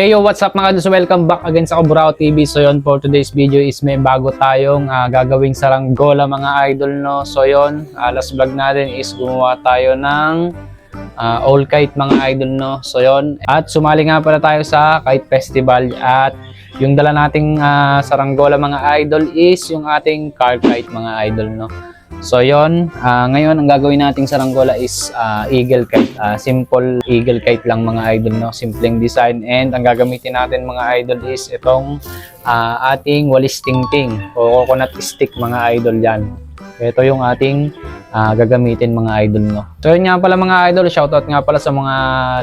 Hey yo, what's up mga? So welcome back again sa Kaburao TV. So yun, for today's video is may bago tayong ah, gagawing saranggola mga idol no. So yun, ah, last vlog natin is gumawa tayo ng ah, all kite mga idol no. So yun, at sumali nga pala tayo sa kite festival at yung dala nating ah, saranggola mga idol is yung ating car kite mga idol no. So yon, ah, ngayon ang gagawin nating saranggola is ah, eagle kite. Ah, simple eagle kite lang mga idol no, simpleng design and ang gagamitin natin mga idol is itong ah, ating walis tingting o coconut stick mga idol yan. Ito yung ating ah, gagamitin mga idol no. So yun nga pala mga idol, shoutout nga pala sa mga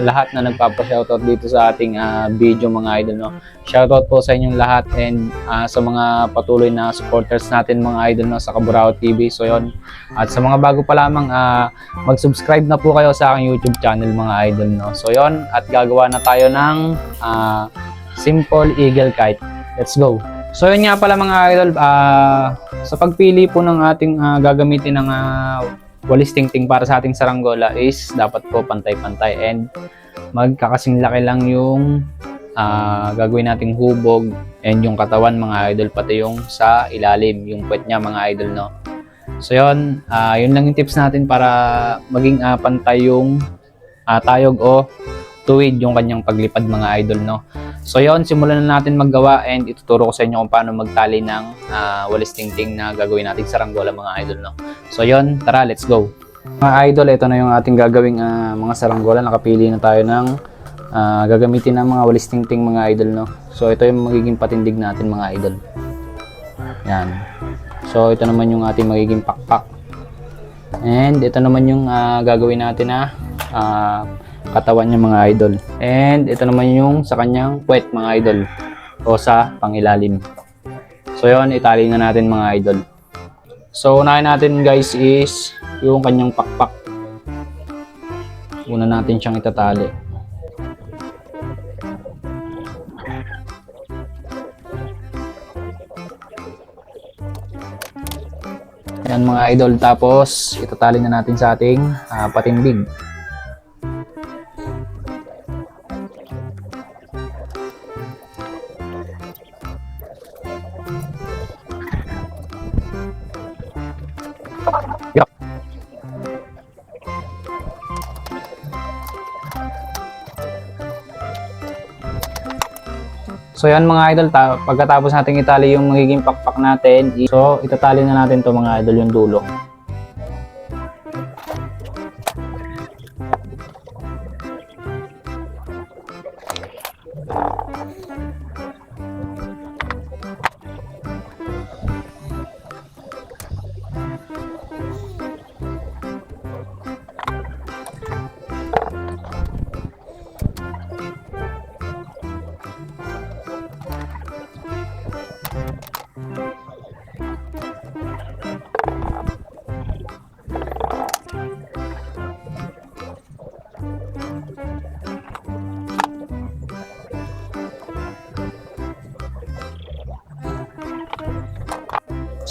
lahat na nagpapa-shoutout dito sa ating ah, video mga idol no. Shoutout po sa inyong lahat and ah, sa mga patuloy na supporters natin mga idol no sa Kaburao TV. So yun. At sa mga bago pa lamang ah, mag-subscribe na po kayo sa aking YouTube channel mga idol no. So yun at gagawa na tayo ng ah, simple eagle kite. Let's go. So yun nga pala mga idol, ah, sa pagpili po ng ating ah, gagamitin ng ah, walis tingting para sa ating saranggola is dapat po pantay-pantay and magkakasing laki lang yung ah, gagawin nating hubog and yung katawan mga idol pati yung sa ilalim, yung puwet niya mga idol no. So yun, ah, yun lang yung tips natin para maging ah, pantay yung ah, tayog o tuwid yung kanyang paglipad mga idol no. So yun, simulan na natin maggawa and ituturo ko sa inyo kung paano magtali ng ah, walis tingting na gagawin nating saranggola mga idol no. So yun, tara, let's go. Mga idol, ito na yung ating gagawing ah, mga saranggola. Nakapili na tayo ng ah, gagamitin ng mga walis tingting mga idol no. So ito yung magiging patindig natin mga idol. Yan. So ito naman yung ating magiging pakpak. And ito naman yung ah, gagawin natin na ah, katawan niya mga idol. And ito naman yung sa kanyang puwet mga idol o sa pangilalim. So yon itali na natin mga idol. So unahin natin guys is yung kanyang pakpak. Una natin siyang itatali. Yan mga idol tapos itatali na natin sa ating ah, patindig. So yan mga idol, ta- pagkatapos natin itali yung magiging pakpak natin, so itatali na natin to mga idol yung dulo.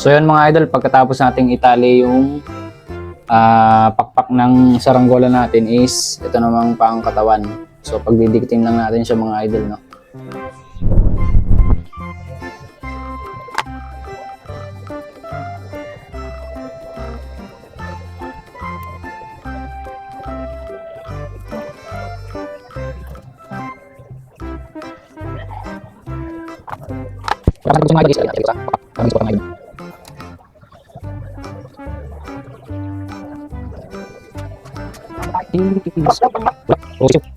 So yun mga idol, pagkatapos nating itali yung ah, pakpak ng saranggola natin is ito namang pang katawan. So pagdidikitin lang natin siya mga idol no. Parang gusto mga guys, parang gusto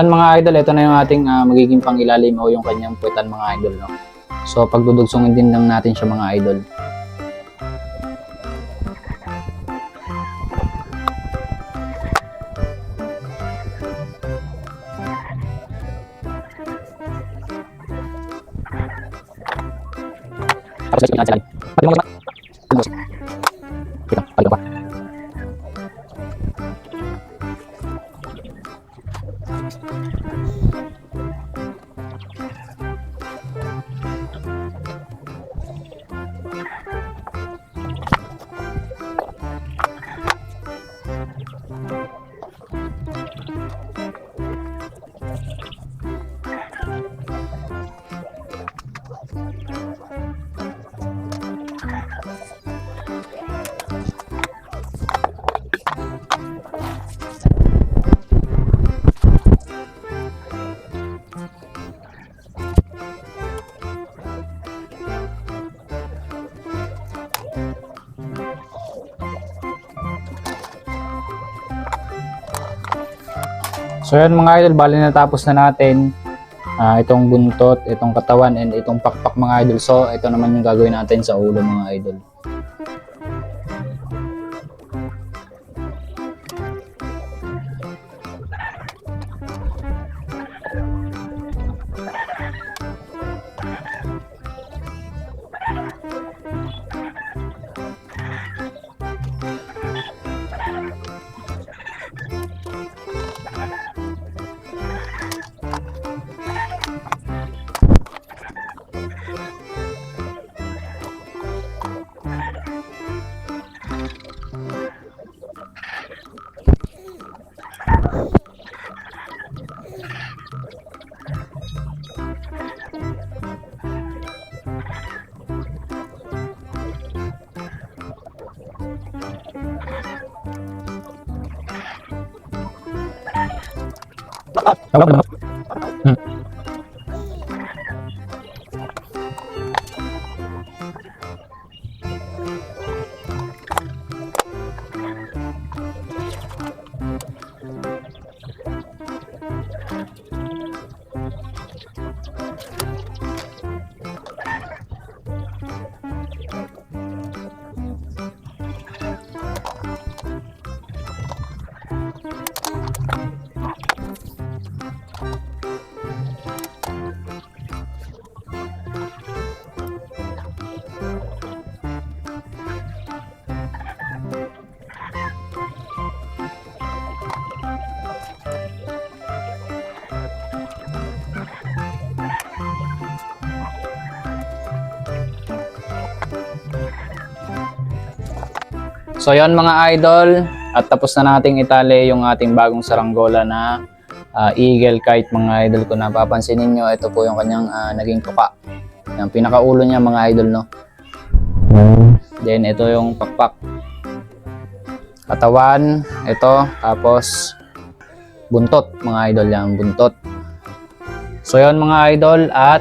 Yan mga idol, ito na yung ating ah, magiging pangilalim o yung kanyang puwetan mga idol. No? So pagdudugsongin din lang natin siya mga idol. So yan mga idol, bali natapos na natin ah, itong buntot, itong katawan, and itong pakpak mga idol. So ito naman yung gagawin natin sa ulo mga idol. 啊我要不么喝 So yon mga idol, at tapos na nating itali yung ating bagong saranggola na ah, eagle kite mga idol. Ko napapansin ninyo ito po yung kanyang ah, naging tuka. Yung pinakaulo niya mga idol no? Then ito yung pakpak. Katawan ito. Tapos buntot mga idol yan buntot. So yon mga idol. At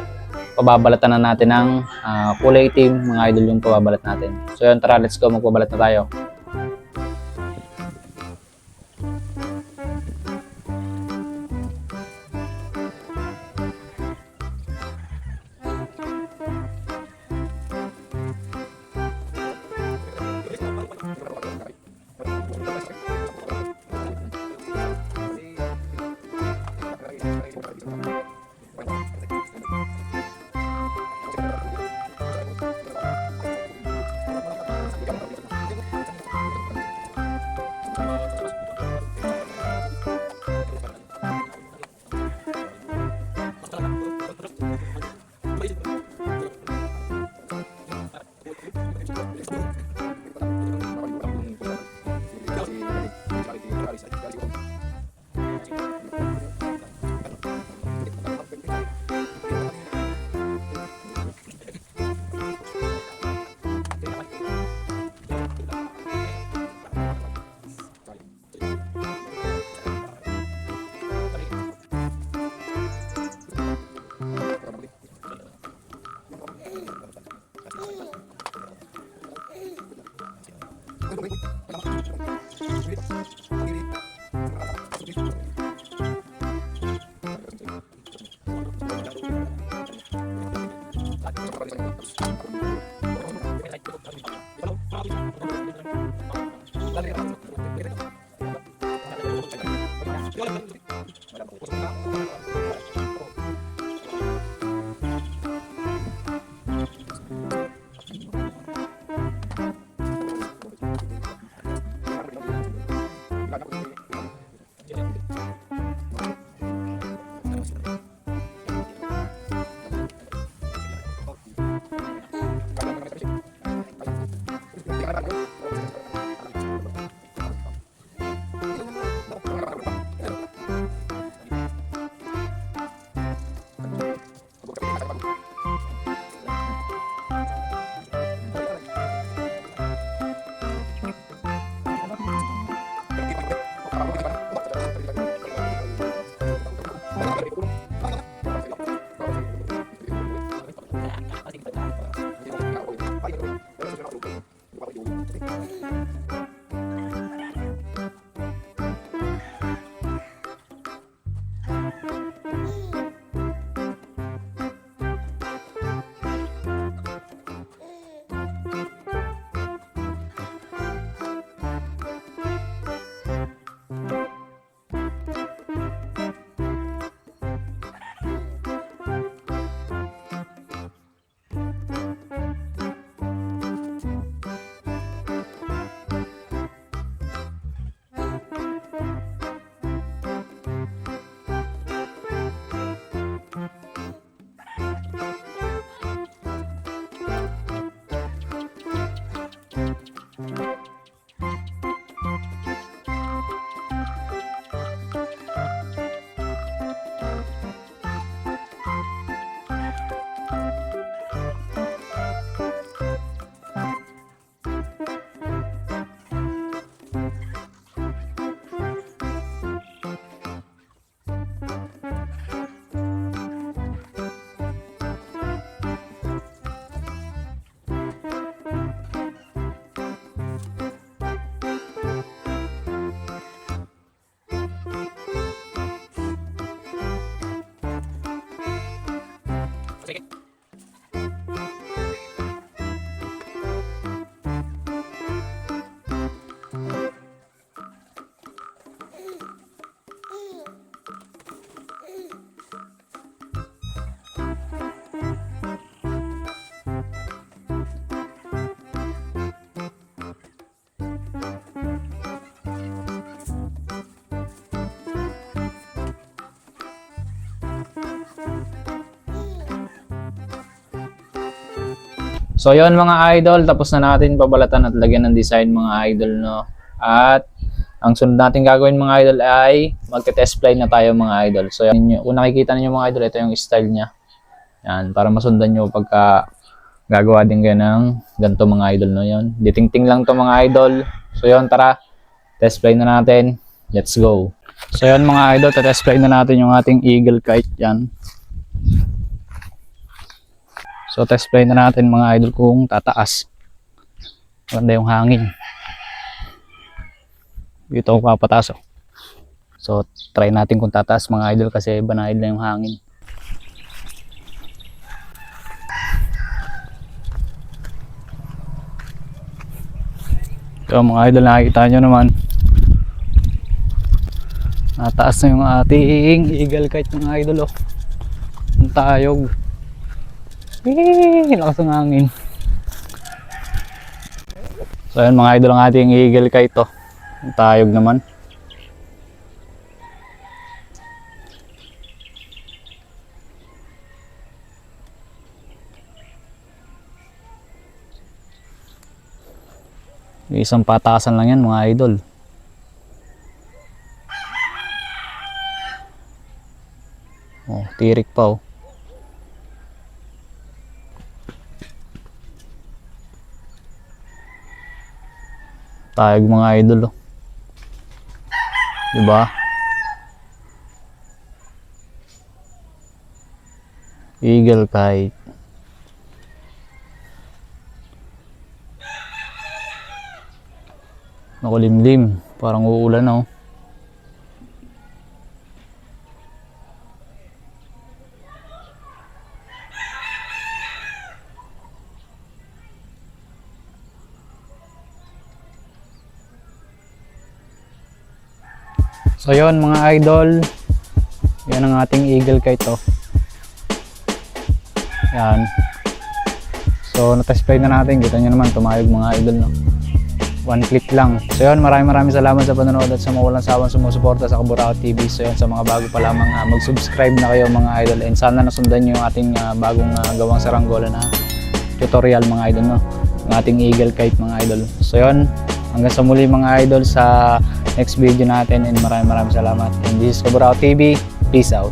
pababalatan na natin ng ah, kulay itim mga idol yung pababalat natin. So yun tara let's go. Magpabalat na tayo Thank you. So yon mga idol, tapos na natin babalatan at lagyan ng design mga idol no. At ang sunod natin gagawin mga idol ay magte-test fly na tayo mga idol. So ninyo, kung nakikita niyo mga idol, ito yung style niya. Yan, para masundan niyo pagka gagawa din kayo ng ganito mga idol no yon. Ditingting lang to mga idol. So yon, tara. Test fly na natin. Let's go. So yon mga idol, test fly na natin yung ating eagle kite yan. So test fly na natin mga idol kung tataas. Maganda yung hangin. Dito ako papataas oh. So try natin kung tataas mga idol kasi banayad na yung hangin. So mga idol nakikita nyo naman. Nataas na yung ating eagle kite mga idol oh. Ang tayog. Eh, lakas ng hangin. So ayun mga idol ang ating eagle kite to. Ang tayog naman. Isang patasan lang yan mga idol. Oh, tirik pa oh. Tayog mga idol oh. Diba? Eagle kite. Nakulimlim. Parang uulan oh. So yon mga idol. Yan ang ating eagle kite to. Yan. So na-test fly na natin. Kita nyo naman tumayog mga idol no. one click lang. So yun, maraming maraming salamat sa panonood at sa mga walang sawang sumusuporta sa Kaburao TV. So yun, sa mga bago pa lamang ah, mag-subscribe na kayo mga idol and sana nasundan nyo yung ating ah, bagong ah, gawang saranggola na tutorial mga idol no yung ating eagle kite mga idol so yun hanggang sa muli mga idol sa next video natin. And maraming maraming salamat. And this is Kaburao TV peace out